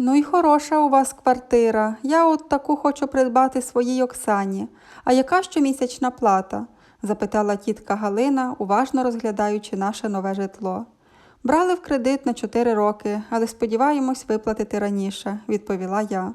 Ну і хороша у вас квартира. Я от таку хочу придбати своїй Оксані. А яка щомісячна плата? запитала тітка Галина, уважно розглядаючи наше нове житло. Брали в кредит на 4 роки, але сподіваємось виплатити раніше, відповіла я.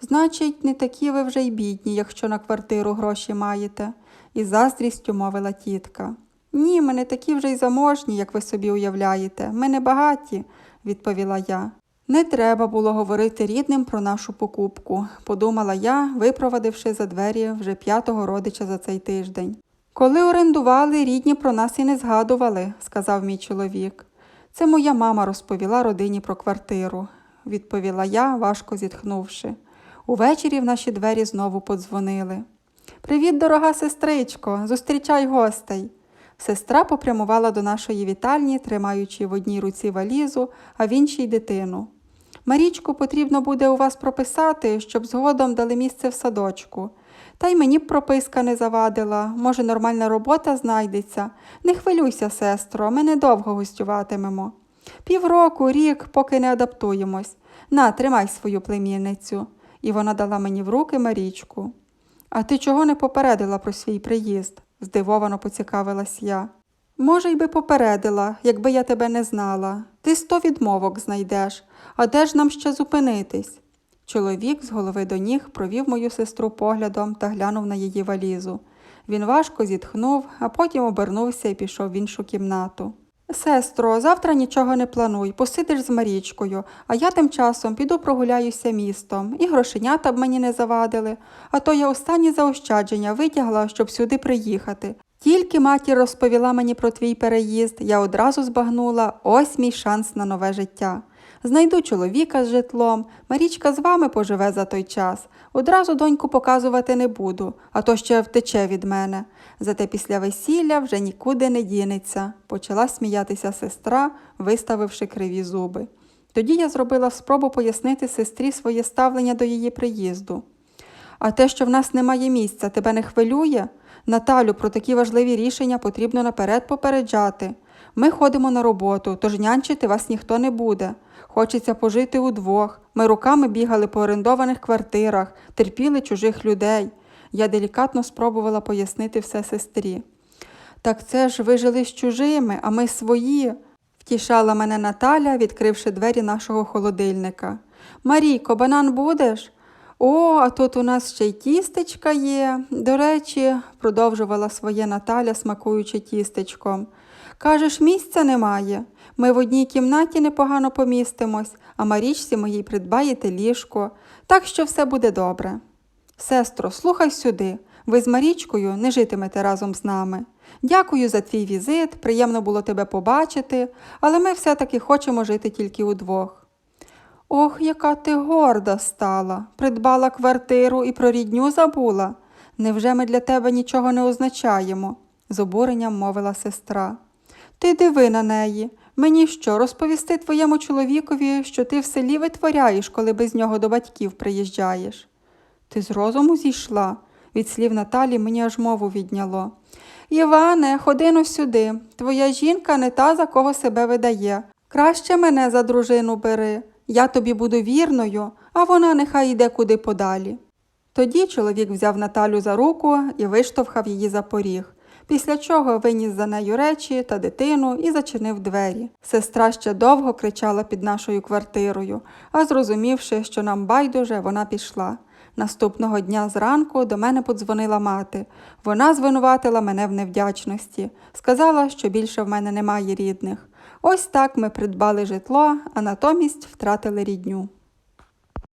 Значить, не такі ви вже й бідні, якщо на квартиру гроші маєте, із заздрістю мовила тітка. Ні, ми не такі вже й заможні, як ви собі уявляєте. Ми не багаті, відповіла я. Не треба було говорити рідним про нашу покупку, подумала я, випровадивши за двері вже п'ятого родича за цей тиждень. Коли орендували, рідні про нас і не згадували, сказав мій чоловік. Це моя мама розповіла родині про квартиру, відповіла я, важко зітхнувши. Увечері в наші двері знову подзвонили. Привіт, дорога сестричко, зустрічай гостей. Сестра попрямувала до нашої вітальні, тримаючи в одній руці валізу, а в іншій дитину. Марічку потрібно буде у вас прописати, щоб згодом дали місце в садочку. Та й мені б прописка не завадила, може, нормальна робота знайдеться. Не хвилюйся, сестро, ми недовго гостюватимемо. Півроку, рік, поки не адаптуємось. На, тримай свою племінницю. І вона дала мені в руки Марічку. А ти чого не попередила про свій приїзд? Здивовано поцікавилась я. Може, й би попередила, якби я тебе не знала. Ти сто відмовок знайдеш, а де ж нам ще зупинитись? Чоловік з голови до ніг провів мою сестру поглядом та глянув на її валізу. Він важко зітхнув, а потім обернувся і пішов в іншу кімнату. Сестро, завтра нічого не плануй, посидиш з Марічкою, а я тим часом піду прогуляюся містом, і грошенята б мені не завадили, а то я останні заощадження витягла, щоб сюди приїхати. Тільки матір розповіла мені про твій переїзд, я одразу збагнула ось мій шанс на нове життя. Знайду чоловіка з житлом, Марічка з вами поживе за той час. Одразу доньку показувати не буду, а то ще втече від мене. Зате після весілля вже нікуди не дінеться, почала сміятися сестра, виставивши криві зуби. Тоді я зробила спробу пояснити сестрі своє ставлення до її приїзду. А те, що в нас немає місця, тебе не хвилює? Наталю, про такі важливі рішення потрібно наперед попереджати. Ми ходимо на роботу, тож нянчити вас ніхто не буде. Хочеться пожити удвох. Ми руками бігали по орендованих квартирах, терпіли чужих людей. Я делікатно спробувала пояснити все сестрі. Так це ж ви жили з чужими, а ми свої, втішала мене Наталя, відкривши двері нашого холодильника. Марійко, банан будеш? О, а тут у нас ще й тістечка є. До речі, продовжувала своє Наталя, смакуючи тістечком. Кажеш, місця немає. Ми в одній кімнаті непогано помістимось, а Марічці моїй придбаєте ліжко, так що все буде добре. Сестро, слухай сюди. Ви з Марічкою не житимете разом з нами. Дякую за твій візит, приємно було тебе побачити, але ми все-таки хочемо жити тільки удвох. Ох, яка ти горда стала, придбала квартиру і про рідню забула. Невже ми для тебе нічого не означаємо? з обуренням мовила сестра. Ти диви на неї. Мені що, розповісти твоєму чоловікові, що ти в селі витворяєш, коли без нього до батьків приїжджаєш? Ти з розуму зійшла? Від слів Наталі мені аж мову відняло. Іване, ходи ну сюди. Твоя жінка не та, за кого себе видає. Краще мене за дружину бери. Я тобі буду вірною, а вона нехай йде куди подалі. Тоді чоловік взяв Наталю за руку і виштовхав її за поріг, після чого виніс за нею речі та дитину і зачинив двері. Сестра ще довго кричала під нашою квартирою, а зрозумівши, що нам байдуже, вона пішла. Наступного дня зранку до мене подзвонила мати. Вона звинуватила мене в невдячності, сказала, що більше в мене немає рідних. Ось так ми придбали житло, а натомість втратили рідню.